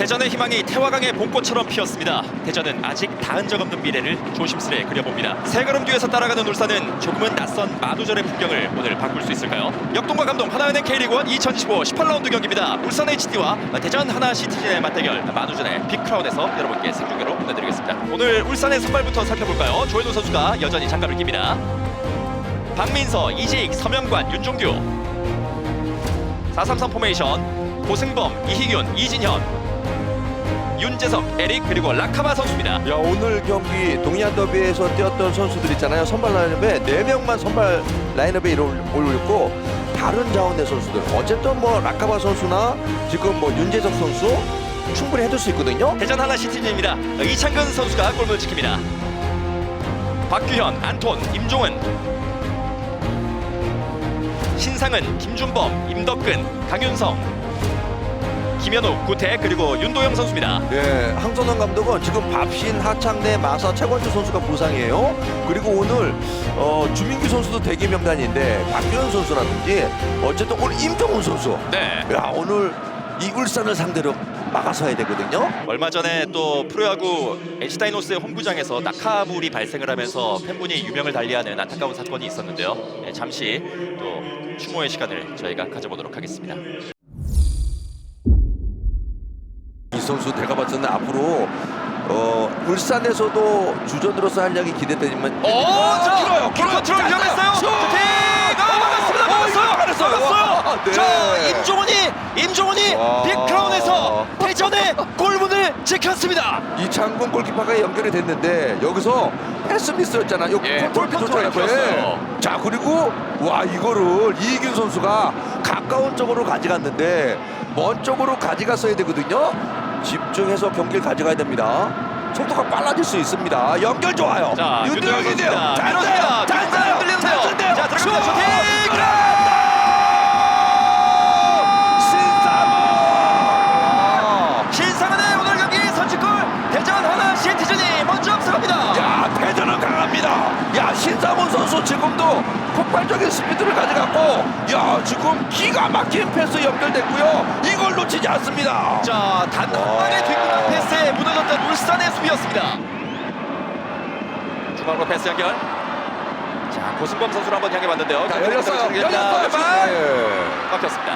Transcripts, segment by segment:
대전의 희망이 태화강의 봄꽃처럼 피었습니다. 대전은 아직 닿은 적 없는 미래를 조심스레 그려봅니다. 세 걸음 뒤에서 따라가는 울산은 조금은 낯선 만우절의 풍경을 오늘 바꿀 수 있을까요? 역동과 감동 하나은행 K리그1 2025 18라운드 경기입니다. 울산 HD와 대전 하나 시티즌의 맞대결 만우절의 빅크라운에서 여러분께 생중계로 보내드리겠습니다. 오늘 울산의 선발부터 살펴볼까요? 조현우 선수가 여전히 장갑을 낍니다. 박민서, 이재익, 서명관, 윤종규 433 포메이션 고승범, 이희균, 이진현 윤재석, 에릭 그리고 라카마 선수입니다. 야 오늘 경기 동해안 더비에서 뛰었던 선수들 있잖아요 선발 라인업에 네 명만 선발 라인업에 올렸고 다른 자원의 선수들 어쨌든 뭐 라카바 선수나 지금 뭐 윤재석 선수 충분히 해줄 수 있거든요 대전 하나 시티즌입니다. 이창근 선수가 골문을 지킵니다. 박규현, 안톤, 임종은 신상은, 김준범, 임덕근, 강윤성 김현욱, 구태 그리고 윤도영 선수입니다. 네 황선원 감독은 지금 밥신 하창래 마사 최건주 선수가 부상이에요 그리고 오늘 어, 주민규 선수도 대기 명단인데 박규현 선수라든지 어쨌든 오늘 임정훈 선수 네. 야 오늘 이 울산을 상대로 막아서야 되거든요 얼마 전에 또 프로야구 H다이노스의 홈구장에서 낙하물이 발생을 하면서 팬분이 유명을 달리하는 안타까운 사건이 있었는데요. 네, 잠시 또 추모의 시간을 저희가 가져보도록 하겠습니다. 이 선수 봤을 때 앞으로 어, 울산에서도 주전으로서 활약이 기대되지만 오, 자, 길어요, 길어요. 짧아요. 위험했어요. 슛! 슈팅! 아, 막았습니다. 어, 막았어요. 막았어요. 막았어요. 네. 자, 임종훈이 임종훈이 와. 빅크라운에서 대전의 골문을 지켰습니다. 이창근 골키퍼가 연결이 됐는데 여기서 패스 미스였잖아요. 예, 컨트롤이 미스였잖아요. 좋았어요. 자 그리고 와 이거를 이기균 선수가 가까운 쪽으로 가져갔는데 먼 쪽으로 가져갔어야 되거든요. 집중해서 경기를 가져가야 됩니다. 속도가 빨라질 수 있습니다. 연결 좋아요. 자, 윤대영인데요. 윤대영 잘. 써요. 잘 윤대영 써요. 들리는데요. 잘 쓴대요. 자, 들어갑니다. 슛! 슈팅! 들어간다! 신사모! 신상은의 오늘 경기 선취골 대전 하나 시티즌이 먼저 앞서갑니다. 야 대전은 강합니다. 야 신상훈 선수 지금도 폭발적인 스피드를 가져갔고 야 지금 기가 막힌 패스 연결됐고요. 이걸 놓치지 않습니다. 자, 단 한 방의 뒷구멍 패스에 무너졌던 울산의 수비였습니다. 중앙으로 패스 연결. 자, 고승범 선수를 한번 향해 봤는데요. 자, 열렸어요. 열렸어요. 네. 막혔습니다.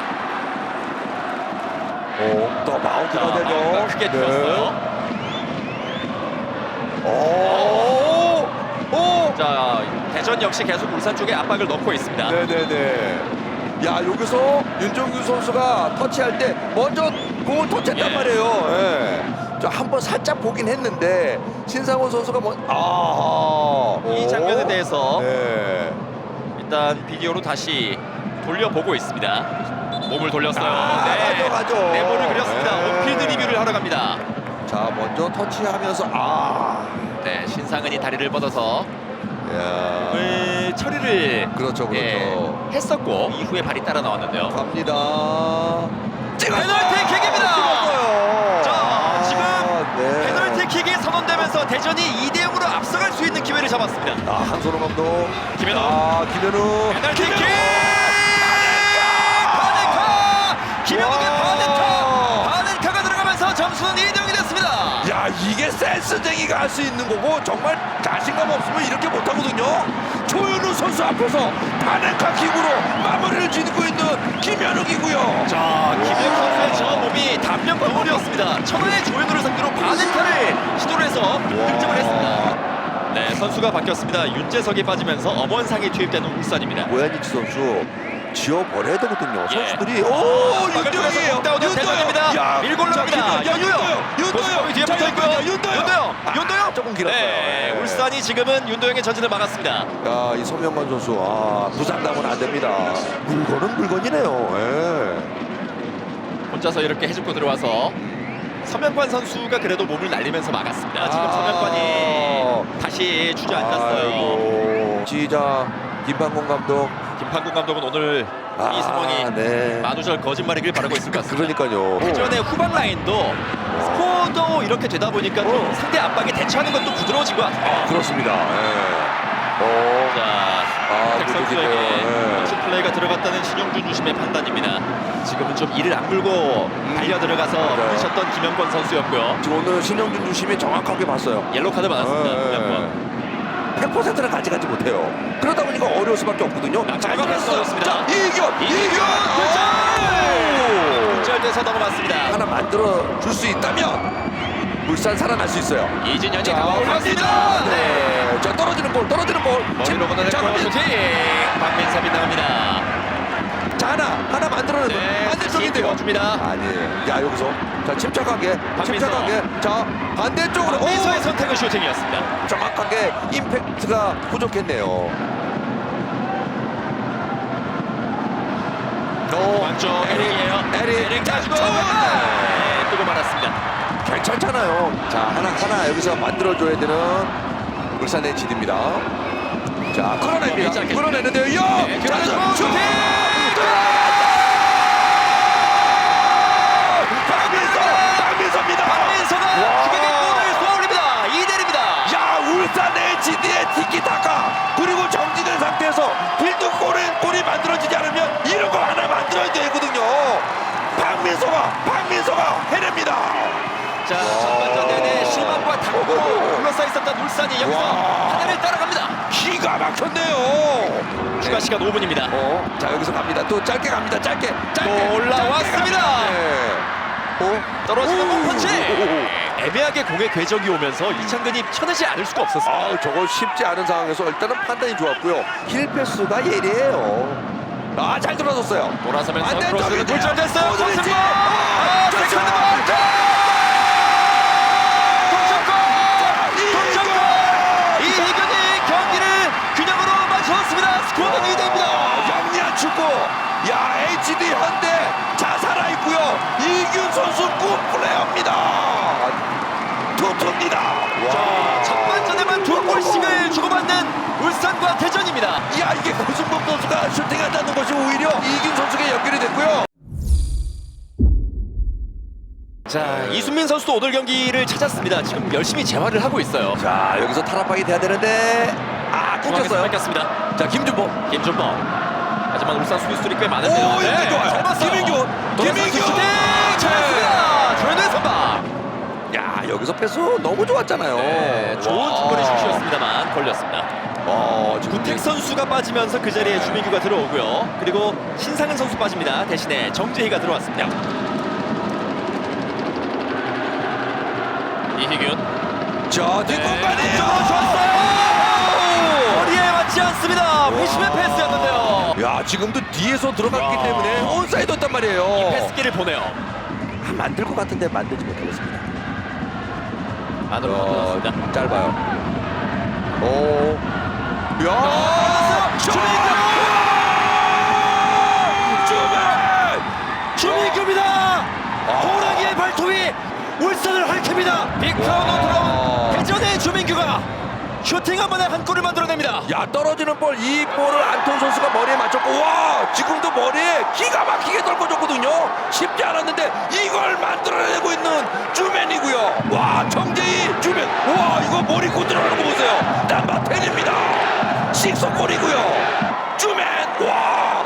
오, 또 마운트가 자, 되죠. 크게 들었어요. 오, 오, 자, 대전 역시 계속 울산 쪽에 압박을 넣고 있습니다. 네네네. 야 여기서 윤종규 선수가 터치할 때 먼저 공을 터치했단 예. 말이에요. 예. 저 한 번 살짝 보긴 했는데 신상훈 선수가 뭐 아. 이 장면에 대해서 네. 일단 비디오로 다시 돌려보고 있습니다. 몸을 돌렸어요. 아, 가죠, 가죠. 네모를 그렸습니다. 네. 온필드 리뷰를 하러 갑니다. 자 먼저 터치하면서 아. 네, 신상은이 다리를 뻗어서 야. 공 을 처리를 그렇죠, 그렇죠. 예, 했었고 이후에 발이 따라 나왔는데요. 갑니다. 페널티 킥입니다. 자, 아, 지금 네. 페널티 킥이 선언되면서 대전이 2대 0으로 앞서갈 수 있는 기회를 잡았습니다. 아, 한소름 감독. 김현우. 아, 김현우. 페널티 킥! 김현우. 바네카! 김현욱의 이게 센스쟁이가 할 수 있는 거고 정말 자신감 없으면 이렇게 못 하거든요. 조현우 선수 앞에서 바네카 킥으로 마무리를 짓고 있는 김현욱이고요. 자, 김현욱 선수의 저 몸이 단면 덩어리였습니다. 천하의 조현우를 상대로 바네카를 시도를 해서 득점을 했습니다. 네, 선수가 바뀌었습니다. 윤재석이 빠지면서 엄원상이 투입되는 울산입니다. 고야니치 선수 지워버려야 되거든요. 예. 선수들이 오 윤도영이에요. 윤도영 대전입니다. 밀고 올라갑니다. 윤도영. 고승범이 뒤에 붙어 있고요. 윤도영. 윤도영. 윤도영. 조금 길었어요. 네, 예. 울산이 지금은 윤도영의 전진을 막았습니다. 야, 이 서명관 선수 아 부상당은 안 됩니다. 물건은 물건이네요. 예. 혼자서 이렇게 해집고 들어와서 서명관 선수가 그래도 몸을 날리면서 막았습니다. 지금 아. 서명관이 다시 주저앉았어요. 지자 김판공 감독. 김판국 감독은 오늘 이 상황이 네. 만우절 거짓말이길 바라고 있을 것 같습니다. 그러니까요. 기존의 후방 라인도 스코어도 이렇게 되다 보니까 좀 어. 상대 압박에 대처하는 것도 부드러워진 것 같아요. 그렇습니다. 예. 어. 자, 아, 백 선수에게. 네. 연습 플레이가 들어갔다는 신영준 주심의 판단입니다. 지금은 좀 이를 악물고 달려 들어가서 음. 맞아요. 부딪혔던 김영권 선수였고요. 지금 오늘 신영준 주심이 정확하게 봤어요. 옐로 카드 받았습니다. 네. 김영권. 100%를 가져가지 못해요. 그러다 보니까 어려울 수밖에 없거든요. 자, 자, 이번엔 쏘였습니다. 자, 이겨! 이겨! 오! 굴절돼서 넘어갔습니다. 하나 만들어 줄 수 있다면 울산 살아날 수 있어요. 이진현이 자, 올렸습니다. 네. 네. 자, 떨어지는 볼, 떨어지는 볼. 머리로 자, 보내고 슈팅. 박민섭이 나갑니다. 자, 하나, 하나 만들어내는 네, 반대쪽인데요. 줍니다. 아니에요. 야, 여기서. 자, 침착하게, 침착하게. 자, 반대쪽으로. 오! 선택은 슈팅이었습니다. 정확하게 임팩트가 부족했네요. 오, 완쪽 에릭이에요. 에릭. 에릭 가지고 자, 네, 뜨고 말았습니다. 괜찮잖아요. 자, 하나, 하나 여기서 만들어줘야 되는 울산의 지입니다 자, 끌어냅니다. 끌어내는데요. 요! 네, 자, 슈팅! 박민서! 박민서입니다! 박민서가 와. 기백의 골을 쏘아올립니다. 2대1입니다. 야 울산의 지디의 티키타카 그리고 정지된 상태에서 빌드 골이, 골이 만들어지지 않으면 이런 거 하나 만들어야 되거든요 박민서가 박민서가 해냅니다 자, 전반전 내내 실망과 당구로 오. 둘러싸여 있었던 울산이 여기서 와. 하나를 따라갑니다. 기가 막혔네요 추가 시간 5분입니다. 어, 자 여기서 갑니다 또 짧게 갑니다 짧게 짧게 또 올라왔습니다. 짧게 갑니다. 네. 어? 떨어지는 오. 몸펀치. 애매하게 공의 궤적이 오면서 이창근이 쳐내지 않을 수가 없었어요. 아, 저거 쉽지 않은 상황에서 일단은 판단이 좋았고요 힐 패스가 예리해요 아잘 들어졌어요 돌아서면서 반대쪽이죠. 크로스는 굴절됐어요. 모드리치. 코스볼. 아, 아, 그렇죠. 세컨드 볼. 동점골. 동점골. 이희균이 경기를 균형으로 맞췄습니다. 스코어는 2대입니다. 영리한 축구. 야 HD 현대 자 살아있고요. 이균 선수 굿 플레이합니다. 투 투입니다. 자, 전반전에만 두 골씩을 주고받는 울산과 대전입니다. 야 이게 고승범 선수가 슈팅한다는 것이 오히려 이균 선수에게 연결이 됐고요. 자, 이순민 선수도 오늘 경기를 찾았습니다. 지금 열심히 재활을 하고 있어요. 자 여기서 탈압박이 돼야 되는데 아 끊겼어요. 뺏겼습니다. 자 김준범. 김준범. 하지만 울산 수비수들이 꽤 많은데요. 오, 이거 좋아요. 잘 봤어요. 김민규. 김민규 김민규. 슈팅 잘 여기서 패스 너무 좋았잖아요. 네, 좋은 와. 중거리 슛이었습니다만 걸렸습니다. 어, 지금 구택 선수가 빠지면서 그 자리에 주민규가 들어오고요. 그리고 신상은 선수 빠집니다. 대신에 정재희가 들어왔습니다. 이희균. 자 네, 뒷공간이 안쪽으로 좋았어요. 머리에 맞지 않습니다. 회심의 패스였는데요. 야 지금도 뒤에서 들어갔기 야. 때문에 온사이드였단 말이에요. 패스기를 보내요. 아, 만들 것 같은데 만들지 못하겠습니다. 안으로 어. 짧아요. 오, 야, 주민규! 주맨, 주민규입니다. 호랑이의 발톱 이 울산을 핥힙니다. 빅카운터 들어온 대전의 주민규가 슈팅 한 번에 한 골을 만들어냅니다. 야 떨어지는 볼 이 볼을 안톤 선수가 머리에 맞췄고 와 지금도 머리에 기가 막히게 떨궈줬거든요. 쉽지 고 들어가는 거 보세요. 남바 텐입니다. 식소골이고요. 주맨, 와.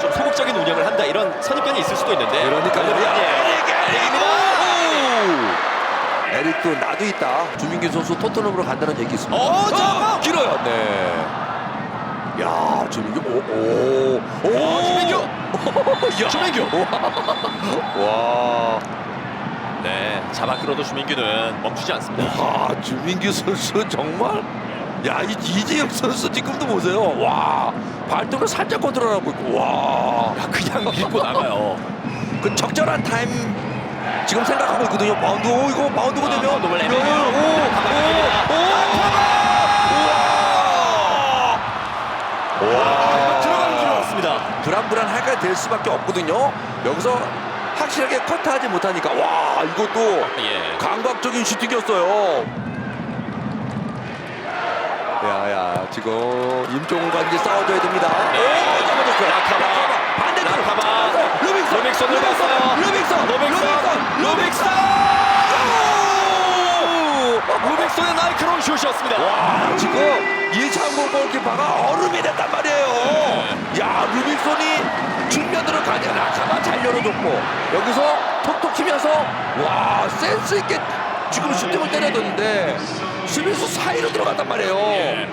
좀 소극적인 운영을 한다 이런 선입견이 있을 수도 있는데 그러니까요. 아니에요. 에릭, 에릭입니다. 에릭. 에릭도 나도 있다. 주민규 선수 토트넘으로 간다는 얘기 있습니다. 어, 잠깐만. 길어요. 네. 야, 주민규. 오, 오, 오, 오, 주민규. 야. 주민규. 와. 네, 잡아 끌어도 주민규는 멈추지 않습니다. 아, 주민규 선수 정말. 야, 이 이재혁 선수 지금도 보세요. 와, 발등을 살짝 컨트롤하고 있고, 와, 야, 그냥 밀고 나가요. 그 적절한 타임 지금 생각하고 있거든요. 바운드, 오, 이거 바운드가 아, 되면, 바운드를 오, 애매해요. 오, 오, 오, 와, 들어가는 줄 알았습니다. 불안불안하게 될 수밖에 없거든요. 여기서 확실하게 커트하지 못하니까, 와, 이것도 예. 감각적인 슈팅이었어요. 야야 지금 임종훈과 이제 싸워줘야 됩니다. 네. 오 잡아줬어요. 라카바. 반대쪽 라카바. 루빅son 루빅손을 봤어요. 루빅son 루빅son. 루빅son 루빅son. 루빅son 루빅 손의 날카로운 슛이었습니다. 와 지금 이창국 골키퍼가 얼음이 됐단 말이에요. 야 루빅손이 측면으로 가냐 라카가 잘 열어줬고 여기서 톡톡 치면서 와 센스 있게 지금 슈팅을 때려줬는데 수비수 사이로 들어갔단 말이에요. 예.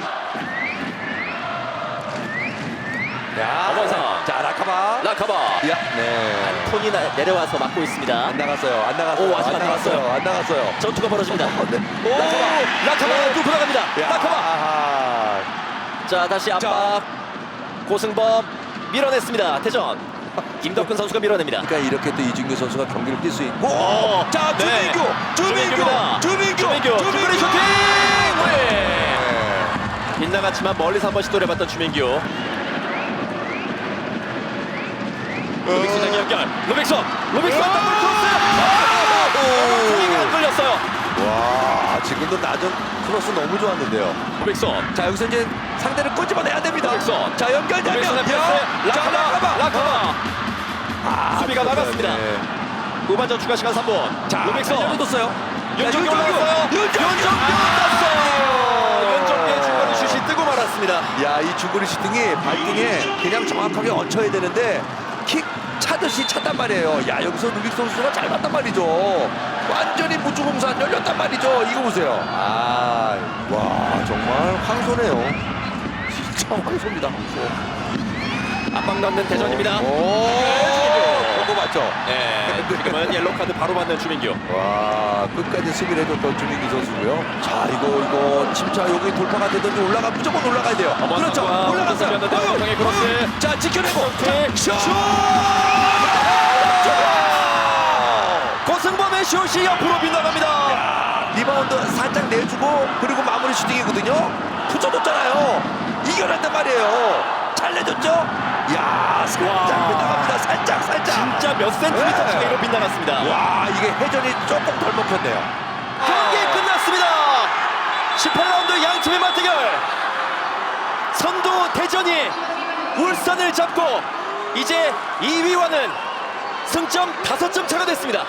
야, 어머상. 자 라카바. 라카바. 야, 네. 톤이 나- 내려와서 막고 있습니다. 안 나갔어요. 안 나갔어요. 오, 아직 안 안 나갔어요. 나갔어요. 안 나갔어요. 전투가 벌어집니다. 네. 오, 라카바가 뚫고 나갑니다. 야, 라카바. 아하. 자 다시 압박 고승범 밀어냈습니다. 대전 김덕근 선수가 밀어냅니다. 그러니까 이렇게 또 이준규 선수가 경기를 뛸 수 있고. 어, 자, 네. 주민규, 주민규, 주민규입니다. 주민규, 주민규, 주민규 슈팅! 네. 네. 빗나갔지만 멀리서 한 번씩 노려봤던 주민규. 루빅손의 연결. 루빅손. 루빅손 오! 더블 크로스. 안 걸렸어요. 와, 지금도 낮은 크로스 너무 좋았는데요. 루빅손. 자, 여기서 이제 상대를 꼬집어내야 됩니다. 루빅손. 자, 연결되면 라카바. 라카바. 아, 수비가 그렇죠. 나갔습니다. 네. 후반전 추가 시간 3분. 자, 루빅손. 열어뒀어요. 윤정규 올라왔어요. 윤정규 땄어요. 윤정규의 중거리 슛이 뜨고 말았습니다. 야, 이 중거리 슈팅이 발등에 그냥 정확하게 얹혀야 되는데 킥 차듯이 찼단 말이에요. 야, 여기서 루빅 선수가 잘 봤단 말이죠. 완전히 무주공산 열렸단 말이죠. 이거 보세요. 아, 와, 정말 황소네요. 진짜 황소입니다, 황소. 압박 넣는 대전입니다. 오, 그거 맞죠? 네, 지금은 옐로 카드 바로 받는 주민규. 와, 끝까지 수비를 해줬던 주민기 선수고요. 자, 이거, 이거, 진짜 여기 돌파가 되든지 올라가, 무조건 올라가야 돼요. 어머, 그렇죠. 올라갔어요. 연결, 크로스. 어휴. 자, 지켜내고. 킥, 슛! 고승범의 슛이 옆으로 빗나갑니다. 리바운드 살짝 내주고 그리고 마무리 슈팅이거든요. 붙여줬잖아요. 이겨냈단 말이에요. 잘 내줬죠? 야 살짝. 살짝 몇 센티미터 네. 차이로 빗나갔습니다. 와 이게 회전이 조금 덜 먹혔네요. 경기 끝났습니다. 18라운드 양 팀의 맞대결. 선두 대전이 울산을 잡고 이제 2위와는 승점 5점 차가 됐습니다.